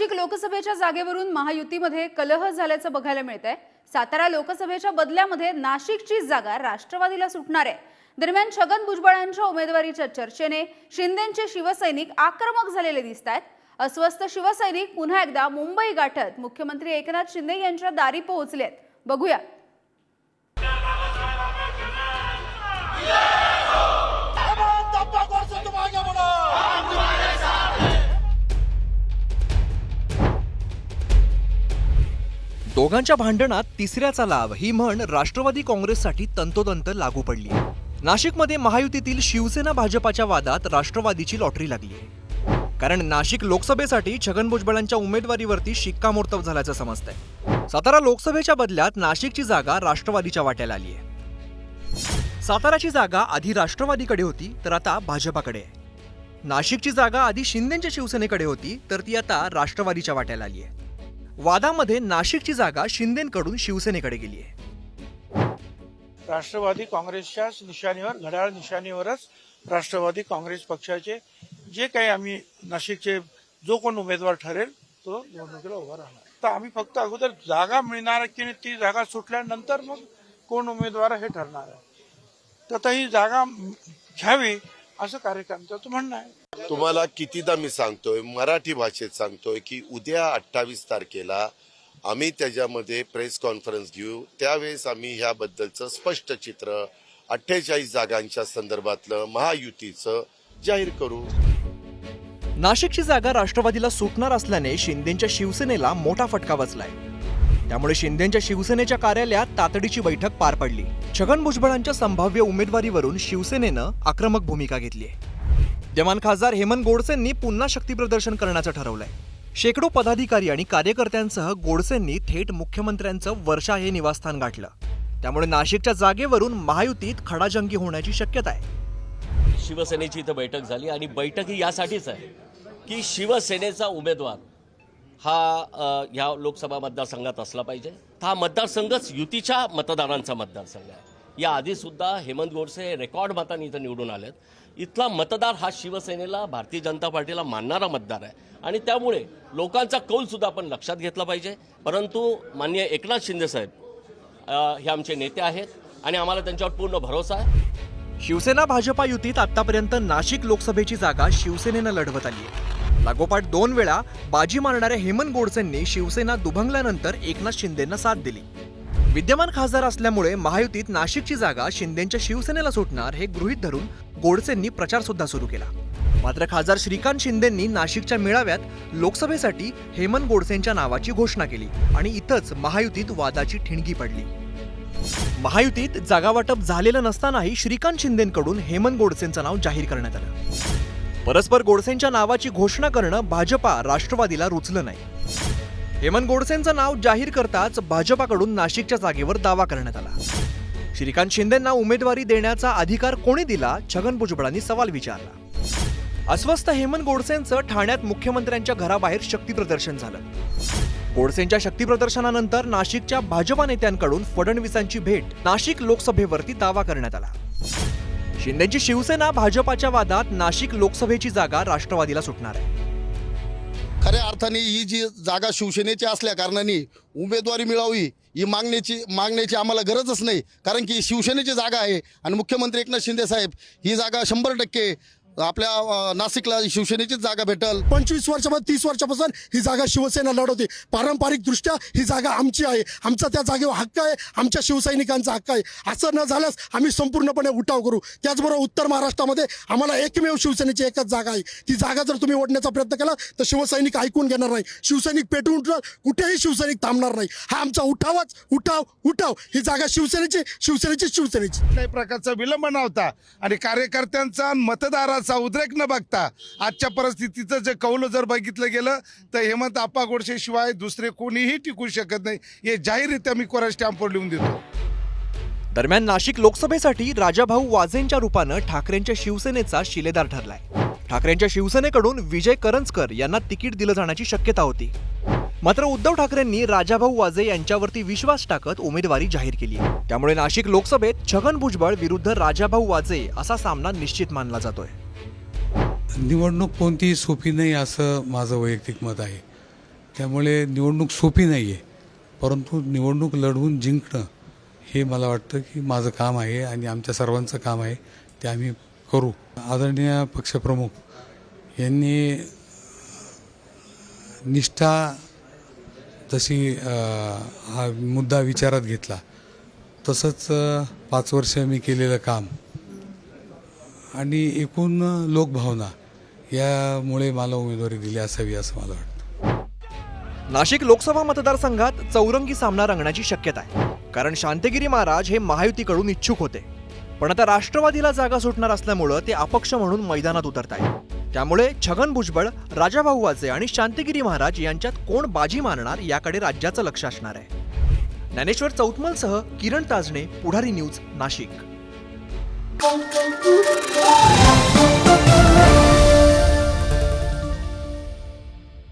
नाशिक लोकसभेच्या जागेवरून महायुतीमध्ये कलह झाल्याचं बघायला मिळत आहे सातारा लोकसभेच्या बदल्यामध्ये नाशिकची जागा राष्ट्रवादीला सुटणार आहे. दरम्यान छगन भुजबळांच्या उमेदवारीच्या चर्चेने शिंदेचे शिवसैनिक आक्रमक झालेले दिसत आहेत अस्वस्थ शिवसैनिक पुन्हा एकदा मुंबई गाठत मुख्यमंत्री एकनाथ शिंदे यांच्या दारी पोहोचलेत. बघूया. दोघांच्या भांडणात तिसऱ्याचा लाभ. ही म्हण राष्ट्रवादी काँग्रेससाठी तंतोतंत लागू पडली. नाशिकमध्ये महायुतीतील शिवसेना भाजपाच्या वादात राष्ट्रवादीची लॉटरी लागली. कारण नाशिक लोकसभेसाठी छगन भुजबळांच्या उमेदवारीवरती शिक्कामोर्तब झाल्याचं समजतंय. सातारा लोकसभेच्या बदल्यात नाशिकची जागा राष्ट्रवादीच्या वाट्याला आली आहे. साताराची जागा आधी राष्ट्रवादीकडे होती तर आता भाजपाकडे आहे. नाशिकची जागा आधी शिंदेच्या शिवसेनेकडे होती तर ती आता राष्ट्रवादीच्या वाट्याला आली आहे. वादामध्ये नाशिकची जागा शिंदेकडून शिवसेनेकडे गेली आहे. राष्ट्रवादी काँग्रेसच्याच निशाणीवर घड्याळ निशाणीवरच राष्ट्रवादी काँग्रेस पक्षाचे जे काही आम्ही नाशिकचे जो कोण उमेदवार ठरेल तो निवडणुकीला उभा राहणार. तर आम्ही फक्त अगोदर जागा मिळणार की नाही ती जागा सुटल्यानंतर मग कोण उमेदवार हे ठरणार आहे. तर ही जागा घ्यावी असं कार्यक्रमाचं म्हणणं आहे. तुम्हाला कितीदा मी सांगतोय मराठी भाषेत सांगतोय की उद्या अठ्ठावीस तारखेला आम्ही त्याच्यामध्ये प्रेस कॉन्फरन्स घेऊ. त्यावेळेस आम्ही ह्याबद्दलचं स्पष्ट चित्र अठ्ठेचाळीस जागांच्या संदर्भातलं महायुतीचं जाहीर करू. नाशिकची जागा राष्ट्रवादीला सुटणार असल्याने शिंदेच्या शिवसेनेला मोठा फटका बसलाय. त्यामुळे शिंदेच्या शिवसेनेच्या कार्यालयात तातडीची बैठक पार पडली. छगन भुजबळांच्या संभाव्य उमेदवारीवरून शिवसेनेनं आक्रमक भूमिका घेतली आहे. विद्यमान खासदार हेमंत गोडसेंनी पुन्हा शक्तीप्रदर्शन करण्याचं ठरवलंय. शेकडो पदाधिकारी आणि कार्यकर्त्यांसह गोडसेंनी थेट मुख्यमंत्र्यांचं वर्षा हे निवासस्थान गाठलं. त्यामुळे नाशिकच्या जागेवरून महायुतीत खडाजंगी होण्याची शक्यता आहे. शिवसेनेची इथं बैठक झाली आणि बैठक ही यासाठीच आहे की शिवसेनेचा उमेदवार हा ह्या लोकसभा मतदारसंघात असला पाहिजे. हा मतदारसंघच युतीच्या मतदारांचा मतदारसंघ आहे. या आधीसुद्धा हेमंत गोडसे रेकॉर्ड मतांनी इथं निवडून आलेत. इथला मतदार हा शिवसेनेला भारतीय जनता पार्टीला मानणारा मतदार आहे. आणि त्यामुळे लोकांचा कौलसुद्धा आपण लक्षात घेतला पाहिजे. परंतु माननीय एकनाथ शिंदेसाहेब हे आमचे नेते आहेत आणि आम्हाला त्यांच्यावर पूर्ण भरोसा आहे. शिवसेना भाजपा युतीत आतापर्यंत नाशिक लोकसभेची जागा शिवसेनेनं लढवत आली आहे. लागोपाठ दोन वेळा बाजी मारणाऱ्या हेमंत गोडसेंनी शिवसेना दुभंगल्यानंतर एकनाथ शिंदेंना साथ दिली. विद्यमान खासदार असल्यामुळे महायुतीत नाशिकची जागा शिंदेच्या शिवसेनेला सुटणार हे गृहीत धरून गोडसेंनी प्रचार सुद्धा सुरू केला. मात्र खासदार श्रीकांत शिंदेंनी नाशिकच्या मेळाव्यात लोकसभेसाठी हेमंत गोडसेंच्या नावाची घोषणा केली आणि इथंच महायुतीत वादाची ठिणगी पडली. महायुतीत जागावाटप झालेलं नसतानाही श्रीकांत शिंदेकडून हेमंत गोडसेंचं नाव जाहीर करण्यात आलं. परस्पर गोडसेंच्या नावाची घोषणा करणं भाजपा राष्ट्रवादीला रुचलं नाही. हेमंत गोडसेंचं नाव जाहीर करताच भाजपाकडून नाशिकच्या जागेवर दावा करण्यात आला. श्रीकांत शिंदेंना उमेदवारी देण्याचा अधिकार कोणी दिला? छगन भुजबळांनी सवाल विचारला. अस्वस्थ हेमंत गोडसेंचं ठाण्यात मुख्यमंत्र्यांच्या घराबाहेर शक्तीप्रदर्शन झालं. गोडसेंच्या शक्तीप्रदर्शनानंतर नाशिकच्या भाजपा नेत्यांकडून फडणवीसांची भेट नाशिक लोकसभेवरती दावा करण्यात आला. शिंदेची शिवसेना भाजपाच्या वादात नाशिक लोकसभेची जागा राष्ट्रवादीला सुटणार आहे. खऱ्या अर्थाने ही जी जागा शिवसेनेची असल्या कारणाने उमेदवारी मिळावी ही मागण्याची मागण्याची आम्हाला गरजच नाही. कारण की शिवसेनेची जागा आहे. आणि मुख्यमंत्री एकनाथ शिंदे साहेब ही जागा शंभर टक्के आपल्या नाशिकला शिवसेनेचीच जागा भेटल. पंचवीस वर्षापासून तीस वर्षापासून ही जागा शिवसेना लढवते. पारंपरिक दृष्ट्या ही जागा आमची आहे. आमचा त्या जागेवर हक्क आहे. आमच्या शिवसैनिकांचा हक्क आहे. असं न झाल्यास आम्ही संपूर्णपणे उठाव करू. त्याचबरोबर उत्तर महाराष्ट्रामध्ये आम्हाला एकमेव शिवसेनेची एकच जागा आहे. ती जागा जर तुम्ही ओढण्याचा प्रयत्न केला तर शिवसैनिक ऐकून घेणार नाही. शिवसैनिक पेटून उठणार कुठेही शिवसैनिक थांबणार नाही. हा आमचा उठावच. उठाव उठाव. ही जागा शिवसेनेची शिवसेनेची शिवसेनेची. कुठल्याही प्रकारचा विलंब नव्हता. आणि कार्यकर्त्यांचा आणि मतदाराचा उद्रेक न बघता आजच्या परिस्थितीचं जे कौल जर बघितलं गेलं तर हेमंत आप्पा गोडसे शिवाय दुसरे कोणीही टिकू शकत नाही. हे जाहीररित्या मी कोरा स्टॅम्पवर लिहून देतो. दरम्यान नाशिक लोकसभेसाठी राजाभाऊ वाजेंच्या रूपानं ठाकरेंच्या शिवसेनेचा शिलेदार ठरलाय. ठाकरेंच्या शिवसेनेकडून विजय करंजकर यांना तिकीट दिलं जाण्याची शक्यता होती. मात्र उद्धव ठाकरेंनी राजाभाऊ वाजे यांच्यावरती विश्वास टाकत उमेदवारी जाहीर केली. त्यामुळे नाशिक लोकसभेत छगन भुजबळ विरुद्ध राजाभाऊ वाजे असा सामना निश्चित मानला जातोय. निवडणूक कोणतीही सोपी नाही असं माझं वैयक्तिक मत आहे. त्यामुळे निवडणूक सोपी नाही आहे परंतु निवडणूक लढवून जिंकणं हे मला वाटतं की माझं काम आहे आणि आमच्या सर्वांचं काम आहे ते आम्ही करू. आदरणीय पक्षप्रमुख यांनी निष्ठा जशी हा मुद्दा विचारात घेतला तसंच पाच वर्ष मी केलेलं काम आणि एकूण लोकभावना यामुळे मला उमेदवारी दिली असावी असं मला वाटतं. नाशिक लोकसभा मतदारसंघात चौरंगी सामना रंगण्याची शक्यता आहे. कारण शांतगिरी महाराज हे महायुतीकडून इच्छुक होते. पण आता राष्ट्रवादीला जागा सुटणार असल्यामुळं ते अपक्ष म्हणून मैदानात उतरत आहेत त्यामुळे छगन भुजबळ राजाभाऊ वाजे आणि शांतिगिरी महाराज यांच्यात कोण बाजी मारणार याकडे राज्याचं लक्ष असणार आहे. ज्ञानेश्वर चौतमलसह किरण ताजणे पुढारी न्यूज नाशिक.